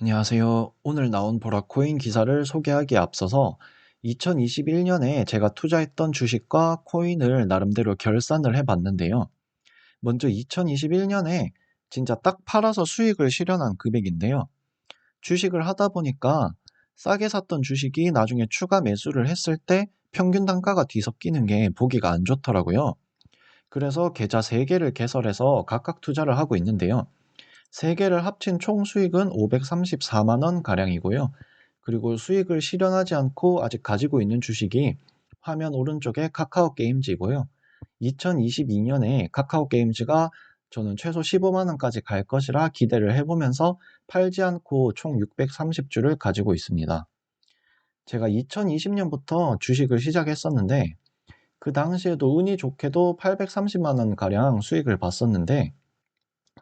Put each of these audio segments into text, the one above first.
안녕하세요. 오늘 나온 보라코인 기사를 소개하기에 앞서서 2021년에 제가 투자했던 주식과 코인을 나름대로 결산을 해봤는데요. 먼저 2021년에 진짜 딱 팔아서 수익을 실현한 금액인데요. 주식을 하다 보니까 싸게 샀던 주식이 나중에 추가 매수를 했을 때 평균 단가가 뒤섞이는 게 보기가 안 좋더라고요. 그래서 계좌 3개를 개설해서 각각 투자를 하고 있는데요. 3개를 합친 총 수익은 534만 원 가량이고요. 그리고 수익을 실현하지 않고 아직 가지고 있는 주식이 화면 오른쪽에 카카오 게임즈이고요. 2022년에 카카오 게임즈가 저는 최소 15만 원까지 갈 것이라 기대를 해보면서 팔지 않고 총 630주를 가지고 있습니다. 제가 2020년부터 주식을 시작했었는데 그 당시에도 운이 좋게도 830만 원 가량 수익을 봤었는데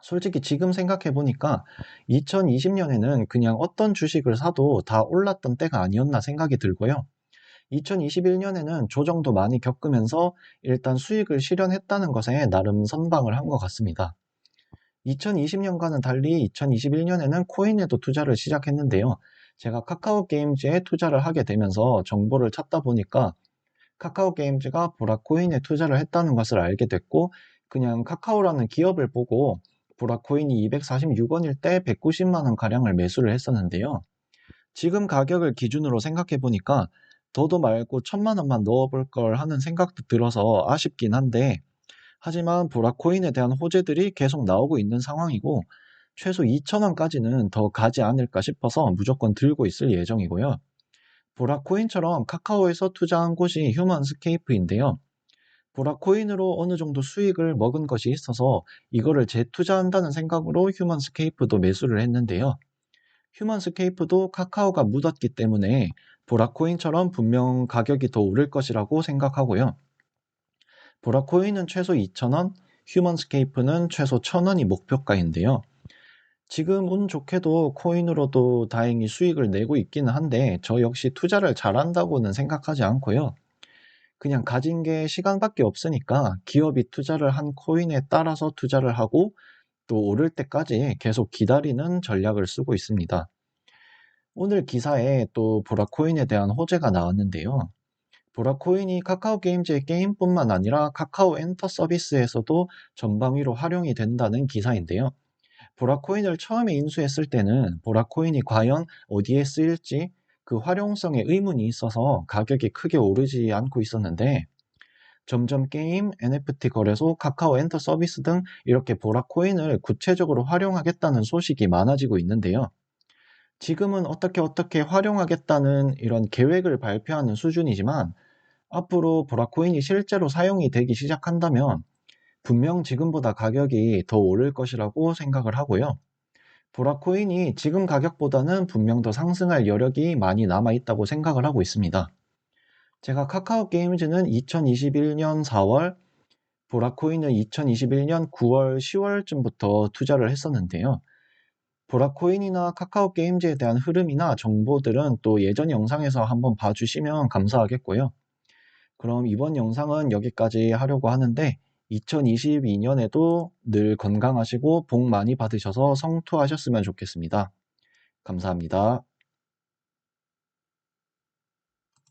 솔직히 지금 생각해 보니까 2020년에는 그냥 어떤 주식을 사도 다 올랐던 때가 아니었나 생각이 들고요. 2021년에는 조정도 많이 겪으면서 일단 수익을 실현했다는 것에 나름 선방을 한 것 같습니다. 2020년과는 달리 2021년에는 코인에도 투자를 시작했는데요. 제가 카카오 게임즈에 투자를 하게 되면서 정보를 찾다 보니까 카카오 게임즈가 보라 코인에 투자를 했다는 것을 알게 됐고 그냥 카카오라는 기업을 보고 보라코인이 246원일 때 190만 원 가량을 매수를 했었는데요. 지금 가격을 기준으로 생각해 보니까 더도 말고 천만 원만 넣어볼 걸 하는 생각도 들어서 아쉽긴 한데 하지만 보라코인에 대한 호재들이 계속 나오고 있는 상황이고 최소 2천원까지는 더 가지 않을까 싶어서 무조건 들고 있을 예정이고요. 보라코인처럼 카카오에서 투자한 곳이 휴먼스케이프인데요. 보라코인으로 어느 정도 수익을 먹은 것이 있어서 이거를 재투자한다는 생각으로 휴먼스케이프도 매수를 했는데요. 휴먼스케이프도 카카오가 묻었기 때문에 보라코인처럼 분명 가격이 더 오를 것이라고 생각하고요. 보라코인은 최소 2,000원, 휴먼스케이프는 최소 1,000원이 목표가인데요. 지금 운 좋게도 코인으로도 다행히 수익을 내고 있기는 한데 저 역시 투자를 잘한다고는 생각하지 않고요. 그냥 가진 게 시간밖에 없으니까 기업이 투자를 한 코인에 따라서 투자를 하고 또 오를 때까지 계속 기다리는 전략을 쓰고 있습니다. 오늘 기사에 또 보라코인에 대한 호재가 나왔는데요. 보라코인이 카카오 게임즈의 게임뿐만 아니라 카카오 엔터 서비스에서도 전방위로 활용이 된다는 기사인데요. 보라코인을 처음에 인수했을 때는 보라코인이 과연 어디에 쓰일지 그 활용성에 의문이 있어서 가격이 크게 오르지 않고 있었는데 점점 게임, NFT 거래소, 카카오 엔터 서비스 등 이렇게 보라 코인을 구체적으로 활용하겠다는 소식이 많아지고 있는데요. 지금은 어떻게 어떻게 활용하겠다는 이런 계획을 발표하는 수준이지만 앞으로 보라 코인이 실제로 사용이 되기 시작한다면 분명 지금보다 가격이 더 오를 것이라고 생각을 하고요. 보라코인이 지금 가격보다는 분명 더 상승할 여력이 많이 남아 있다고 생각을 하고 있습니다. 제가 카카오 게임즈는 2021년 4월, 보라코인은 2021년 9월, 10월쯤부터 투자를 했었는데요. 보라코인이나 카카오 게임즈에 대한 흐름이나 정보들은 또 예전 영상에서 한번 봐주시면 감사하겠고요. 그럼 이번 영상은 여기까지 하려고 하는데 2022년에도 늘 건강하시고 복 많이 받으셔서 성투하셨으면 좋겠습니다. 감사합니다.